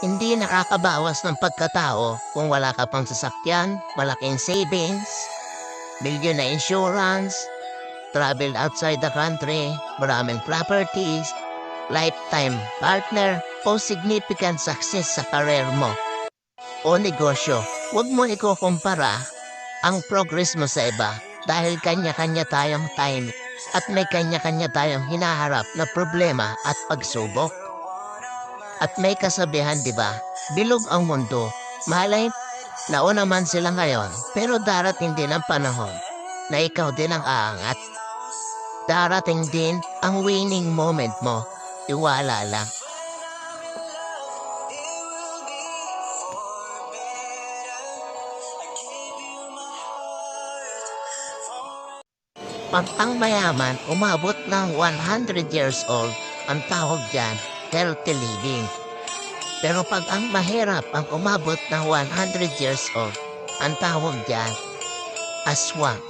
Hindi nakakabawas ng pagkatao kung wala ka pang sasakyan, malaking savings, milyon na insurance, travel outside the country, maraming properties, lifetime partner, o significant success sa career mo o negosyo. Huwag mo ikukumpara ang progress mo sa iba dahil kanya-kanya tayong time at may kanya-kanya tayong hinaharap na problema at pagsubok. At may kasabihan, di ba? Bilog ang mundo. Malay, nauna man sila ngayon, pero darating din ang panahon na ikaw din ang aangat. Darating din ang winning moment mo. Iwala lang. Pag ang mayaman umabot ng 100 years old, ang tawag dyan, healthy living. Pero pag ang mahirap ang umabot ng 100 years old, ang tawag dyan, aswang.